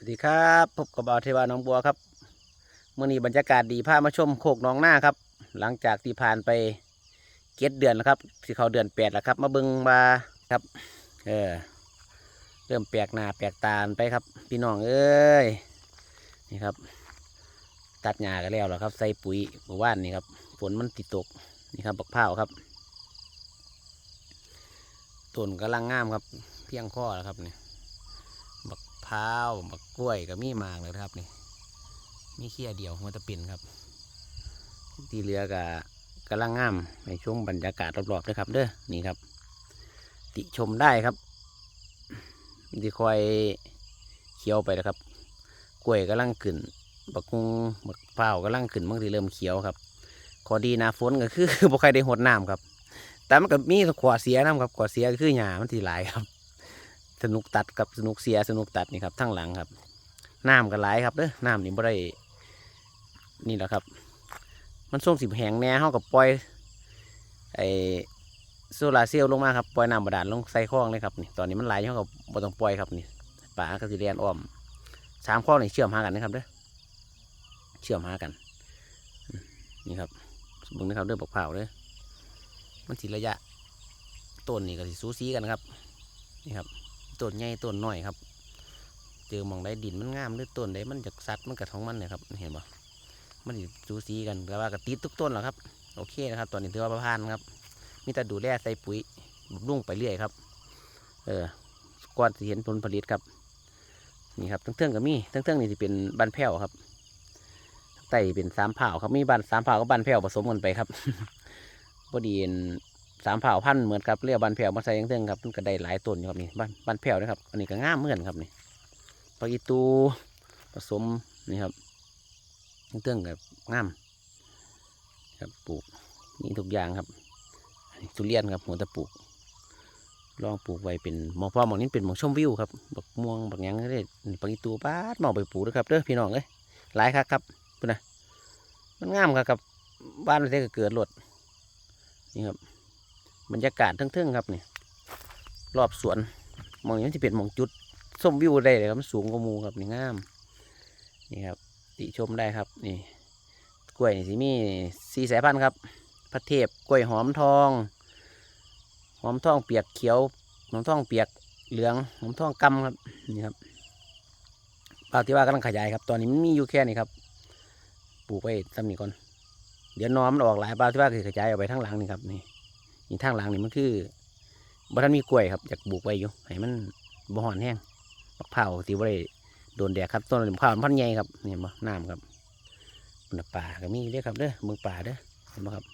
สวัสดีครับพบกับบาเทวาน้องบัวครับเมื่อนี้บรรยากาศดีพามาชมโคกน้องหน้าครับ หลังจากที่ผ่านไปเจ็ดเดือนแล้วครับที่เขาเดือนแปดแล้วครับ มาเบิงมาครับ เออเริ่มแปลกหน้าแปลกตาไปครับ พี่น้องเอ้ยนี่ครับ ตัดหญ้ากันแล้วแล้วครับ ใส่ปุ๋ยเมื่อวานนี่ครับฝนมันติดตกนี่ครับบักพร้าครับต้นกำลังงามครับ เพียงข้อแล้วครับเนี่บัก พร้าวบักล้วยก็มีมากเลยครับนี่มีเขี้ยเดียวหัวตะปินครับ ที่เรือกับกำลังงามในช่วงบรรยากาศรอบๆเลยครับเด้อนี่ครับ ติชมได้ครับที่คอยเคี้ยวไปนะครับ กล้วยกำลังขึ้นบักกุงบักพร้าวกำลังขึ้นบางทีเริ่มเขียวครับขอดีนาฝนก็คือบ่ใครได้หดน้ำครับ แต่มันก็มีขวาเสียน้ำครับขวาเสียคือหญ้ามันทีหลายครับ สนุกตัดกับสนุกเสียสนุกตัดนี่ครับทั้งหลังครับน้ำกันหลายครับเด้อน้ำนี่บ่ได้นี่แหละครับ มันส่งสิบแหงแน่เฮากับปล่อยไอโซลาเซลล์ลงมาครับปล่อยน้ำบาดาลลงใส่คลองเลยครับนี่ตอนนี้มันไหลเฮากับบ่ต้องปล่อยครับนี่ป่าก็สิเรียนอ้อมสามคลองนี่เชื่อมหากันนะครับเด้อเชื่อมหากันนี่ครับเบึงนะครับเด้อบักเผาเด้อมันสิระยะต้นนี่ก็สิสูสีกันครับนี่ครับ ต้นใหญ่ต้นน้อยครับ เจอหมองได้ดินมันงามหรือต้นใดมันจากสัตว์มันกับท้องมันเนี่ยครับเห็นปะมันสูสีกันแต่ว่ากระติดทุกต้นหละครับ โอเคนะครับ ตอนนี้ถือว่าประพานครับ มีแต่ดูแลใส่ปุ๋ยบำรุงไปเรื่อยครับ เออก่อนจะเห็นผลผลิตครับ นี่ครับทั้งเทื่องก็มีทั้งเทื่องนี่จะเป็นบานแพ้วครับไต่เป็นสามเผ่าครับมีบานสามเผ่ากับบานแพ้วผสมกันไปครับพอดีน สามเผ่าพันธุ์เหมือนกับเรียกบันแผ่วมาใส่ยังเทิงครับมันก็ได้หลายต้นอยู่ครับนี่บ้านบ้านแผ่วนะครับ อันนี้ก็ง่ามเหมือนครับนี่ปลาอีตูผสมนี่ครับยังเทิงกับง่ามครับปลูกนี่ทุกอย่างครับอันนี้ทุเรียนครับหัวตะปลูก ลองปลูกไว้เป็นหมองพ่อหมองนี้เป็นหมองชมวิวครับบักม่วงบักยังก็ได้ปลาอีตูป้าดหมองไปปลูกนะครับเด้อพี่น้องเอ้ยหลายครับครับพุ่นนะมันง่ามครับกับบ้านเราได้เกิดรถนี่ครับ บรรยากาศเทึ่งๆครับนี่รอบสวนมองนี้ที่เป็นมองจุดส้มวิวได้เลยครับสูงกว่ามูครับนี่งามนี่ครับติชมได้ครับนี่กล้วยนี่สิมีสีสายพันธุ์ครับพระเทพกล้วยหอมทอง หอมทองเปียกเขียวหอมทองเปียกเหลืองหอมทองกำครับนี่ครับป่าที่ว่ากำลังขยายครับ ตอนนี้มันมีอยู่แค่นี้ครับปลูกไว้ซ้ำนี่ก่อนเดี๋ยวน้อมมันออกหลายปลาที่ว่าคือขยายออกไปทั้งหลังนี่ครับนี่ นี่ทางหลังนี่มันคือบ่ทันมีกล้วยครับอยากปลูกไว้อยู่ให้มันบ่ห่อนแห้งมะพร้าวที่บ่ได้โดนแดดครับต้นมะพร้าวมันพันใหญ่ครับนี่เห็นบ่น้ำครับมันนป่าก็มีเด้อครับเด้อเมืองป่าเด้อเห็นบ่ครับ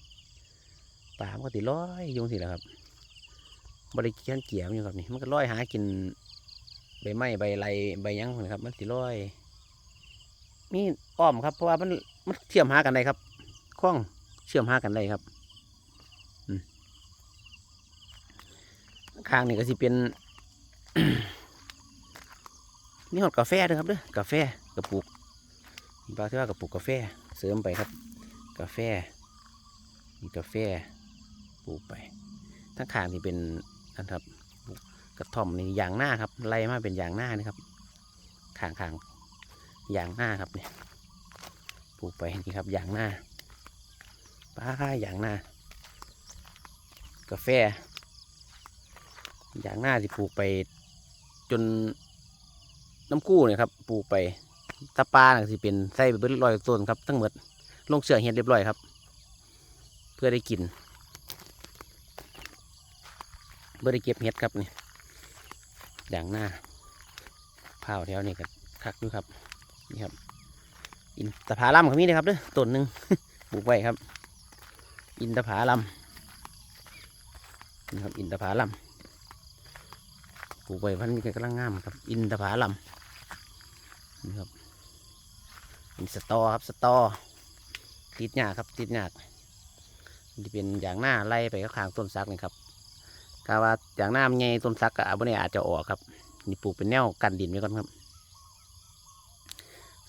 ป่ามันก็ติลอยอยุงสิแหละครับบ่ได้เกียนเกี่ยมอยู่ครับนี่มันก็ลอยหากินใบไม้ใบไรใบยังนั่นครับ มันสิลอยมีอ้อมครับเพราะว่ามันมันเชื่อมหากันได้ครับคล้องเชื่อมหากันได้ครับ ข้างนี่ก็สิเป็นนี่หอดกาแฟด้วยครับเด้อกาแฟกระปุกบางที่ว่ากระปุกกาแฟเสริมไปครับ กาแฟมีกาแฟปลูกไปทั้งข้างนี่เป็นอันครับกระท่อมนี่ยางหน้าครับไล่มาเป็นยางหน้านะครับข้างข้างยางหน้าครับเนี่ยปลูกไปนี่ครับยางหน้าป้ายางหน้ากาแฟ อย่างหน้าที่ปลูกไป จนน้ำกู้เนี่ยครับปลูกไปถ้าปลาน่ะสิเป็นไส้ไปเบิดร้อยต้นครับทั้งหมดลงเสือเห็ดเรียบร้อยครับ เพื่อได้กินเพื่อได้เก็บเห็ดครับนี่อย่างหน้าเผาแถวนี่ก็คักอยู่ครับนี่ครับอินตะผาลัมก็มีนะครับเด้อต้นหนึ่งปลูกไว้ครับ อินทผาลัมนี่ครับอินทผาลัม ปลูกไว้พันนี้ก็กำลังงามครับ อินทผาลัมนี่ครับเป็นสตอครับสตอติดหญ้าครับติดหญ้าที่เป็นอย่างหน้าไล่ไปข้างต้นซักนี่ครับกาว่าอย่างหน้ามันใหญ่ต้นซักก็อาจจะอาจจะออกครับนี่ปลูกเป็นแนวกันดินไว้ก่อนครับ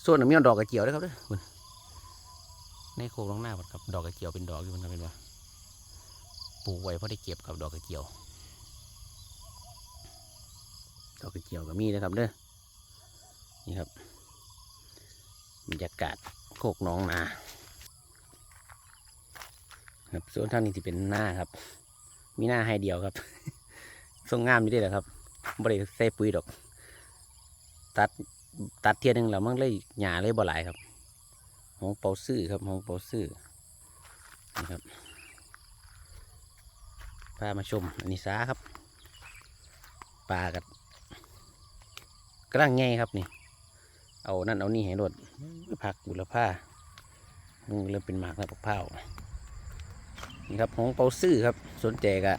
ส่วนหนึ่งมีดอกกระเจียวด้วยครับด้วยในโครงลงหน้าครับดอกกระเจียวเป็นดอกอยู่มันครับเป็นว่าปลูกไว้เพราะได้เก็บครับดอกกระเจียว ดอกกระเจียวก็มีนะครับเด้อนี่ครับบรรยากาศโคกน้องนาครับส่วนทางนี้ที่เป็นหน้าครับ มีหน้าให้เดียวครับทรงงามอยู่ได้แหละครับบริใส่ปุ๋ยดอก ตัดตัดเทียหนึงแล้วมันเลยหยาเลยบ่หลายครับหงเปาซื่อครับหงเปาซื่อนี่ครับพามาชมอันนี้สาครับปลากัด กระลังไงครับนี่เอานั่นเอานี่ให้รดผักบุรพาอืมเริ่มเป็นหมากแล้วปักเผานี่ครับหงเปาซื่อครับสนใจกะ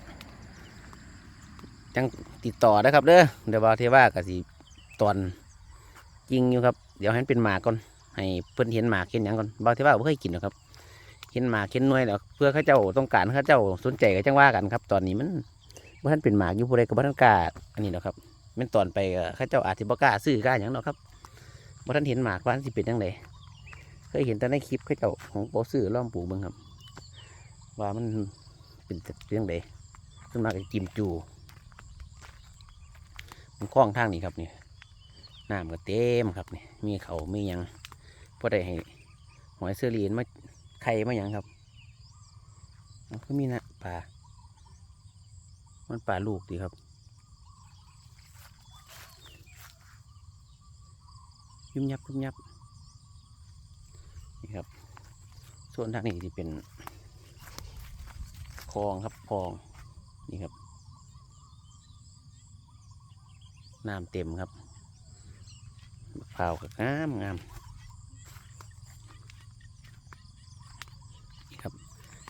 จังติดต่อได้ครับเด้อเดี๋ยวบาเทว่ากะสิตอนจริงอยู่ครับ เดี๋ยวให้มันเป็นหมากก่อนให้เพื่อนเห็นหมากเห็นหยังก่อนบางเทว่าบ่เคยกินหรอกครับเห็นหมากเห็นหน่วยแล้วเพื่อเขาเจ้าต้องการเขาเจ้าสนใจก็จังว่ากันครับ ตอนนี้มันบ่ทันเป็นหมากอยู่ผู้ใดก็บ่ทันกล้าอันนี้หรอกครับ มันตอนไปก็เขาเจ้าอาจสิบ่กล้าซื้อกล้าหยังหรอกครับบ่ทันเห็นหมากว่ามันสิเป็นยังไงเคยเห็นแต่ในคลิปเขาเจ้าของโปซื้อล่อมปลูกเบิ่งครับ ว่ามันเป็นเรื่องใดขึ้นมากับกิมจูมันคล้องทางนี้ครับนี่น้ำก็เต็มครับนี่มีเขามียังพอได้ให้หอยเสื้อลีนมาไข่มายังครับมันก็มีนะปลามันปลาลูกดีครับ ยุบยับยุบยับนี่ครับ ส่วนทางนี้ที่เป็นคลองครับคลองนี่ครับน้ำเต็มครับมะพร้าวก็งามงามนี่ครับ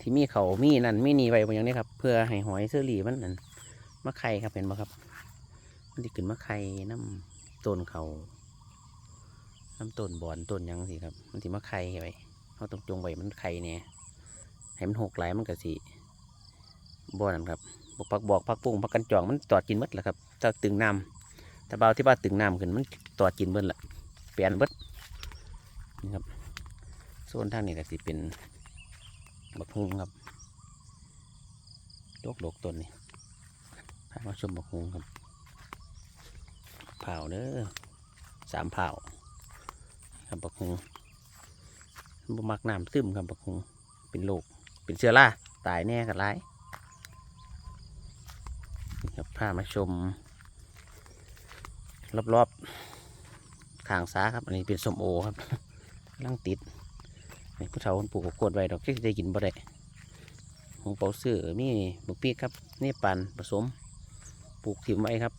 ที่มีเขามีนั่นมีนี่ไว้บนอย่างนี้ครับ เพื่อให้หอยเสื้อหลีมันนั่นมะไข่ครับเห็นไหมครับ มันจะขึ้นมะไข่น้ำต้นเขา น้ำต้นบอนต้นยังสิครับ มันสิมาไข่ไว้เขาต้องจงไว้มันไข่เนี่ยให้มันหกไหลมันก็สิบ่อนั่นครับบอกพักบอกพักปุ้งพักกันจองมันตอดกินมดแหละครับถ้าตึงน้ำถ้าเบาที่ว่านตึงน้ำขึ้นมันตอดกินเบิ้ละเปลี่ยนเบิดนี่ครับโซนทางนี้ก็สิเป็นบักฮุงครับโลกโลกต้นนี่พามาชมบักฮุงครับเผาเด้อสามเผา ครับบักฮงบ่มักน้ำซึมครับบักฮงเป็นโรคเป็นเชื้อราตายแน่กันไรนี่ครับพามาชม รอบๆทางซ้าครับ อันนี้เป็นสมโอครับลังติดนี่ผู้เฒ่าคนปลูกก็กดไว้ดอกที่ได้กินบ่ได้หงเปาซื้อมีบุกปีกครับนี่ปันผสมปลูกถิ่มไว้ครับ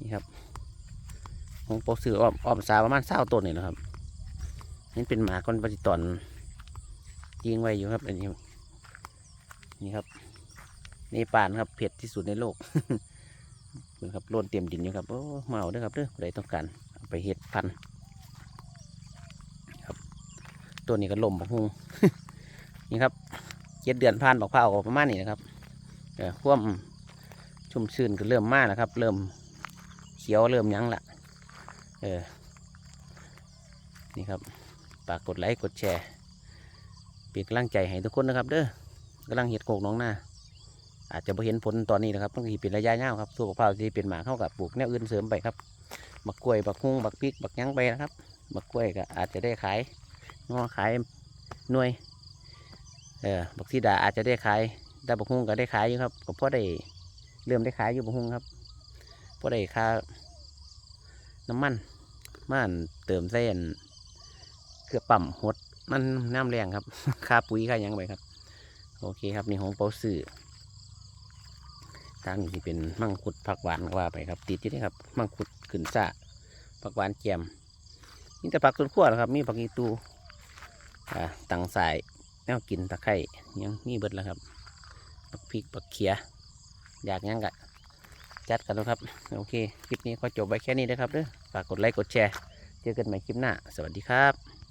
นี่ครับ ผมปลูกซื้ออ้อมอ้อมสาประมาณเศร้าต้นนี่นะครับนี่เป็นหมาก้อนปฏิตอนยิงไว้อยู่ครับอันนี้นี่ครับนี่ป่านครับเผ็ดที่สุดในโลกเพิ่นครับโลนเตรียมดินอยู่ครับโอ้เมาด้อครับเด้อใครต้องการไปเห็ดพันครับ ตัวนี้ก็ลมบักฮุงนี่ครับเจ็ดเดือนผ่านบอกผ้าออกประมาณนี้นะครับเออควมชุ่มชื้นก็เริ่มมาแล้วครับ เริ่มเขียวเริ่มยั้งละ เออ นี่ครับฝากกดไลค์กดแชร์เป็นกำลังใจให้ทุกคนนะครับ เด้อกำลังเห็ดโกกน้องหน้าอาจจะไม่เห็นผลตอนนี้นะครับต้องเป็นระยะยาวครับสุขภาพที่เป็นหมาเข้ากับปลูกแนวอื่นเสริมไปครับบักกล้วยบักฮุ้งบักพริกบักยั้งไปนะครับบักกล้วยก็อาจจะได้ขายงอขายหน่วยเออบักซีดาอาจจะได้ขายแต่บักฮุ้งก็ได้ขายอยู่ครับก็เพราะได้เริ่มได้ขายอยู่บักฮุ้งครับเพราะได้ค่าน้ำมัน มันเติมเส้นเครือปั่มหดมันน้ำแรงครับค่าปุ๋ยค่ายังไปครับ โอเคครับนี่ของเปาสื่อทางนี้ที่เป็นมังคุดผักหวานก็ว่าไปครับ ติดอยู่นี่ครับ มังคุดขึ้นซ่าผักหวานแกมนี่แต่ผักต้นขั้วนะครับ มีผักอีตูอ่าตังสายแนวกินตะไคร่ยังมีเบิดแล้วครับผักพริกผักเขียอยากยังกะ จัดกันแล้วครับ โอเค คลิปนี้ก็จบไว้แค่นี้นะครับเด้อฝากกดไลค์กดแชร์ เจอกันใหม่คลิปหน้า สวัสดีครับ